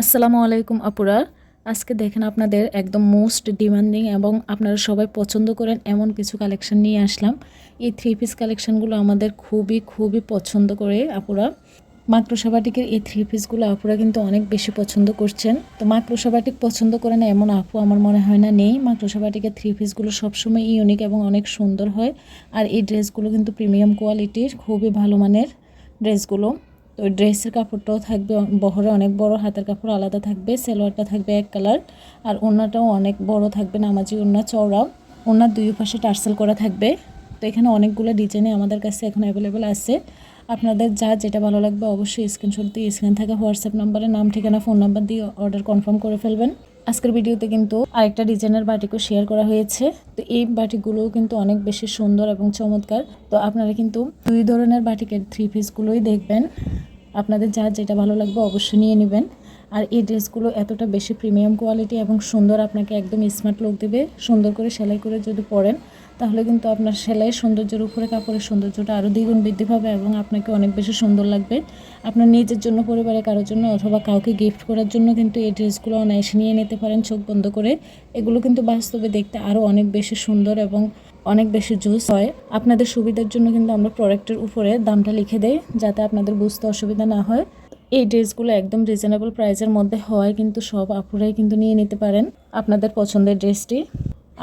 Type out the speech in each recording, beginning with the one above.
আসসালামু আলাইকুম আপুরা। আজকে দেখেন আপনাদের একদম মোস্ট ডিমান্ডিং এবং আপনারা সবাই পছন্দ করেন এমন কিছু কালেকশন নিয়ে আসলাম। এই থ্রি পিস কালেকশনগুলো আমাদের খুবই খুবই পছন্দ করে আপুরা। মাক্রোসাবাটিকের এই থ্রি পিসগুলো আপুরা কিন্তু অনেক বেশি পছন্দ করছেন। তো মাক্রোসাবাটিক পছন্দ করে না এমন আপু আমার মনে হয় না নেই। মাক্রোসাবাটিকের থ্রি পিসগুলো সবসময় ইউনিক এবং অনেক সুন্দর হয়। আর এই ড্রেসগুলো কিন্তু প্রিমিয়াম কোয়ালিটির খুবই ভালো মানের ড্রেসগুলো তো ড্রেসের কাপড়টাও থাকবে বহরে অনেক বড়, হাতের কাপড় আলাদা থাকবে, সেলোয়ারটা থাকবে এক কালার, আর ওনাটাও অনেক বড় থাকবে, নামাজি ওনা চওড়া ওনার দুই পাশে টার্সেল করা থাকবে। তো এখানে অনেকগুলো ডিজাইনে আমাদের কাছে এখন অ্যাভেলেবেল আছে। আপনাদের যা যেটা ভালো লাগবে অবশ্যই স্ক্রিনশট দিয়ে স্ক্রিন থাকা হোয়াটসঅ্যাপ নাম্বারে নাম, ঠিকানা ফোন নাম্বার দিয়ে অর্ডার কনফার্ম করে ফেলবেন। আজকের ভিডিওতে কিন্তু আরেকটা ডিজাইনের বাটিকও শেয়ার করা হয়েছে। তো এই বাটিকগুলোও কিন্তু অনেক বেশি সুন্দর এবং চমৎকার। তো আপনারা কিন্তু দুই ধরনের বাটিকের থ্রি পিসগুলোই দেখবেন। আপনাদের যা যেটা ভালো লাগবে অবশ্যই নিয়ে নেবেন। আর এই ড্রেসগুলো এতটা বেশি প্রিমিয়াম কোয়ালিটি এবং সুন্দর আপনাকে একদম স্মার্ট লুক দেবে। সুন্দর করে সেলাই করে যদি পরেন, তাহলে কিন্তু আপনার সেলাই সৌন্দর্যের উপরে, কাপড়ের সৌন্দর্যটা আরও দ্বিগুণ বৃদ্ধি পাবে এবং আপনাকে অনেক বেশি সুন্দর লাগবে। আপনার নিজের জন্য পরিবারের কারোর জন্য অথবা কাউকে গিফট করার জন্য কিন্তু এই ড্রেসগুলো অনায়াসে নিয়ে নিতে পারেন চোখ বন্ধ করে। এগুলো কিন্তু বাস্তবে দেখতে আরও অনেক বেশি সুন্দর এবং অনেক বেশি জুস হয়। আপনাদের সুবিধার জন্য কিন্তু আমরা প্রোডাক্টের উপরে দামটা লিখে দেই, যাতে আপনাদের বুঝতে অসুবিধা না হয়। এই ড্রেসগুলো একদম রিজনেবল প্রাইসের মধ্যে হয়, কিন্তু সব আপুরাই কিন্তু নিয়ে নিতে পারেন আপনাদের পছন্দের ড্রেসটি।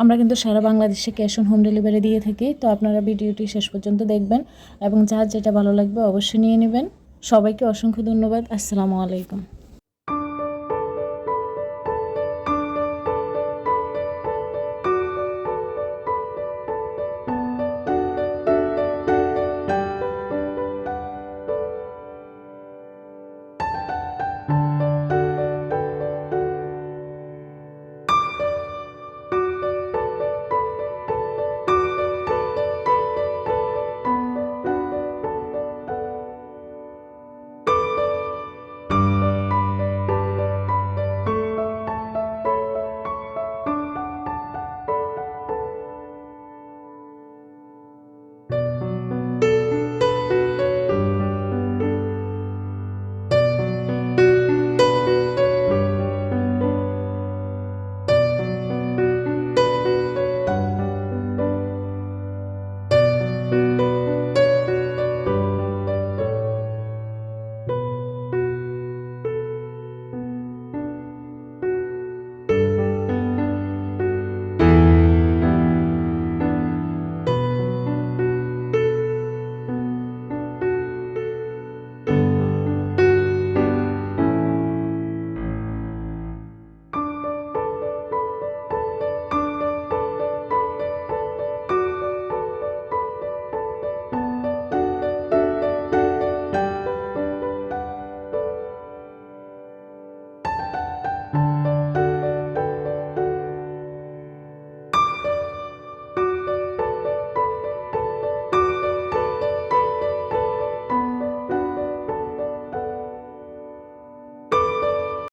আমরা কিন্তু সারা বাংলাদেশে ক্যাশ অন হোম ডেলিভারি দিয়ে থাকি, তো আপনারা ভিডিওটি শেষ পর্যন্ত দেখবেন এবং যার যেটা ভালো লাগবে অবশ্যই নিয়ে নেবেন। সবাইকে অসংখ্য ধন্যবাদ, আসসালামু আলাইকুম।